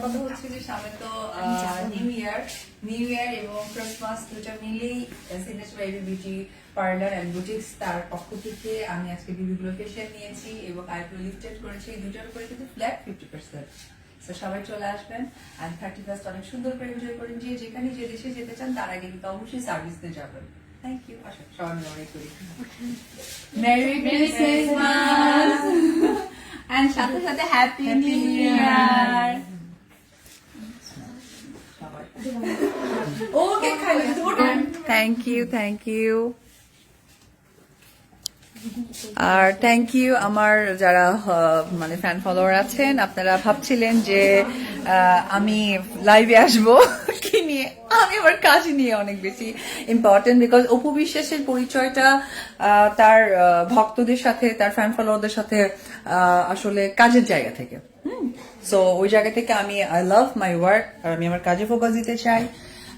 কথা হচ্ছে যে সামনে তো নিউ ইয়ার নিউ ইয়ার এবং ক্রিসমাস দুটা মিলেই signature baby beauty parlour and boutiques তার পক্ষ থেকে আমি আজকে বিবিগুলো ফেশিয়াল নিয়েছি এবং আইব্রো লিফটেড করেছি। এই দুটার উপরে কিন্তু ফ্ল্যাট ফিফটি পার্সেন্ট তো সবাই চলে আসবেন অ্যান্ড থার্টি ফার্স্ট অনেক সুন্দর করে এনজয় করেন যে যেখানে যে দেশে যেতে চান তার আগে কিন্তু অবশ্যই সার্ভিস দিয়ে যাবেন। থ্যাংক ইউ আসা সবাই মিলে করি মেরি ক্রিসমাস অ্যান্ড সাথে সাথে happy new year thank you thank you R thank you আমার যারা মানে ফ্যান ফলোয়ার আছেন, আপনারা ভাবছিলেন যে আমি লাইভে আসব, কি নিয়ে? আমি আমার কাজ নিয়ে অনেক বেশি ইম্পর্টেন্ট বিকজ অপু বিশ্বাসের পরিচয়টা তার ভক্তদের সাথে, তার ফ্যান ফলোয়ারদের সাথে আসলে কাজের জায়গা থেকে। সো ওই জায়গা থেকে আমি আই লাভ মাই ওয়ার্ক আর আমি আমার কাজে ফোকাস দিতে চাই।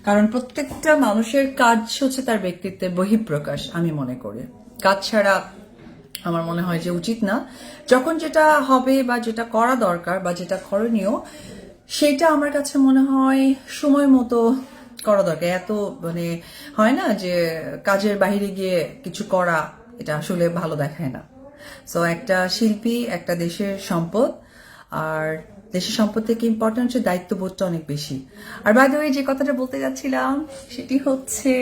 কারণ প্রত্যেকটা মানুষের কাজ হচ্ছে তার ব্যক্তিত্বের বহিঃপ্রকাশ, আমি মনে করি। কাজ ছাড়া আমার মনে হয় যে উচিত না। যখন যেটা হবে বা যেটা করা দরকার বা যেটা করণীয়, সেটা আমার কাছে মনে হয় সময় মতো করা দরকার। এত মানে হয় না যে কাজের বাইরে গিয়ে কিছু করা, এটা আসলে ভালো দেখায় না। সো একটা শিল্পী, একটা দেশের সম্পদ, আর দেশের সম্পদ থেকে ইম্পর্টেন্ট হচ্ছে দায়িত্ববোধটা অনেক বেশি। আর বাই ওই যে কথাটা বলতে যাচ্ছিলাম, সেটি হচ্ছে,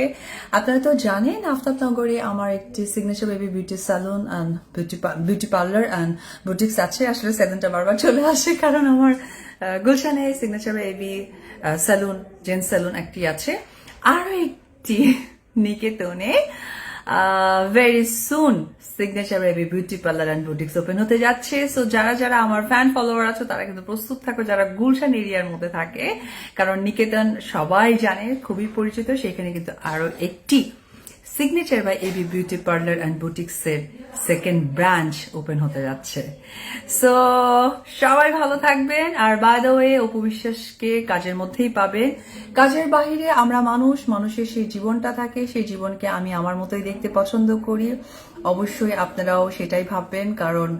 আপনারা তো জানেন, আফতাবনগরে আমার একটি signature baby beauty salon and beauty beauty parlour and boutiques আছে। আসলে সেলুনটা বারবার চলে আসে, কারণ আমার গুলশানে signature baby salon gents salon একটি আছে। আরও একটি নিকেতনে very soon signature baby beauty parlour and boutiques open হতে যাচ্ছে। সো যারা যারা আমার ফ্যান ফলোয়ার আছে, তারা কিন্তু প্রস্তুত থাকো। যারা গুলশান এরিয়ার মধ্যে থাকে, কারণ নিকেতন সবাই জানে, খুবই পরিচিত, সেখানে কিন্তু আরও একটি signature by AB beauty parlour and boutiques এর সেকেন্ড ব্রাঞ্চ ওপেন হতে যাচ্ছে। সো সবাই ভালো থাকবেন। আর বাই দ্য ওয়ে অপবিশ্বাসকে কাজের মধ্যেই পাবে কাজের বাইরে আমরা মানুষ, মানুষের সেই জীবনটা থাকে, সেই জীবনকে আমি আমার মতোই দেখতে পছন্দ করি। অবশ্যই আপনারাও সেটাই ভাববেন, কারণ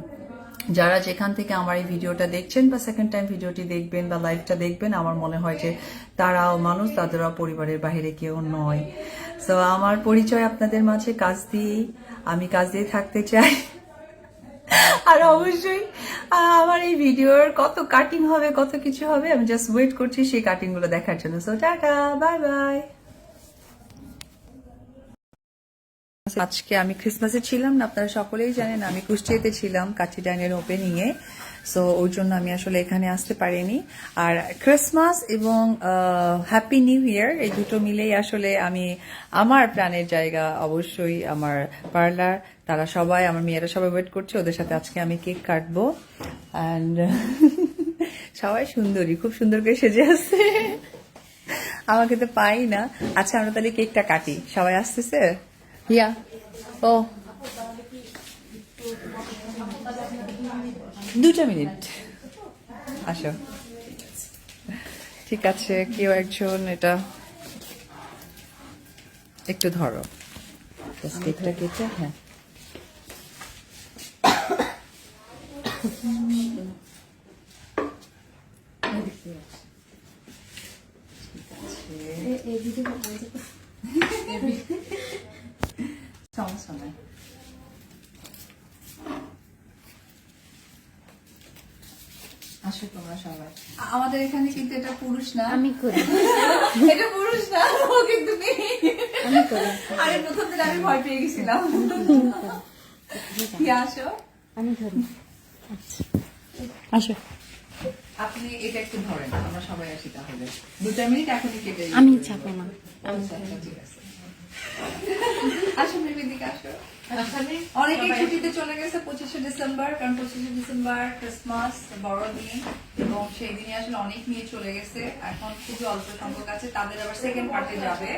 যারা যেখান থেকে আমার এই ভিডিওটা দেখছেন বা সেকেন্ড টাইম ভিডিওটি দেখবেন বা লাইভটা দেখবেন, আমার মনে হয় যে তারাও মানুষ, তাদেরও পরিবারের বাইরে কেউ নয়। তো আমার পরিচয় আপনাদের মাঝে কাজ দিয়েই আমি কাজ দিয়ে থাকতে চাই। আর অবশ্যই আমার এই ভিডিওর কত কাটিং হবে, কত কিছু হবে, আমি জাস্ট ওয়েট করছি সেই কাটিংগুলো দেখার জন্য। সো টাটা বাই বাই আজকে আমি ক্রিসমাসে ছিলাম না, আপনারা সকলেই জানেন, আমি কুষ্টিয়াতে ছিলাম কাঠি ডাইনের ওপেনিং এ সো ওই জন্য আমি আসলে এখানে আসতে পারিনি। আর ক্রিসমাস এবং হ্যাপি নিউ ইয়ার এই দুটো মিলেই আসলে আমি আমার প্রাণের জায়গা অবশ্যই আমার পার্লার তারা সবাই, আমার মেয়েরা সবাই ওয়েট করছে, ওদের সাথে আজকে আমি কেক কাটবো। অ্যান্ড সবাই সুন্দরী, খুব সুন্দর করে সেজে আছে আমাকে তো পাই না। আচ্ছা আমরা তাহলে কেকটা কাটি। সবাই আসতেছে? ইয়া ও দুটা মিনিট। আসো। ঠিক আছে কেউ একজন এটা একটু ধরো। কেকটা কেটে হ্যাঁ। সমস্যা নাই আসো তোমরা সবাই। আমাদের এখানে কিন্তু এটা পুরুষ না। আমি করি। এটা পুরুষ না ও কিন্তু মেয়ে। আমি করি। আরে প্রথম দিন আমি ভয় পেয়ে গেছিলাম। আসো। আমি ধরি। আসো। আপনি এটা একটু ধরেন আমরা সবাই আসি তাহলে। দুটা মিনিট এখনই কেটে আমি চাপো না। আচ্ছা, আচ্ছা, ঠিক আছে। আসো মেবি দিকে আসো। অনেকে ছুটিতে চলে গেছে পঁচিশে ডিসেম্বর কারণ পঁচিশে ডিসেম্বর ক্রিসমাস বড়দিন এবং সেই দিনে আসলে অনেক নিয়ে চলে গেছে। এখন খুবই অল্প সংখ্যক আছে তাদের আবার সেকেন্ড পার্টে যাবে।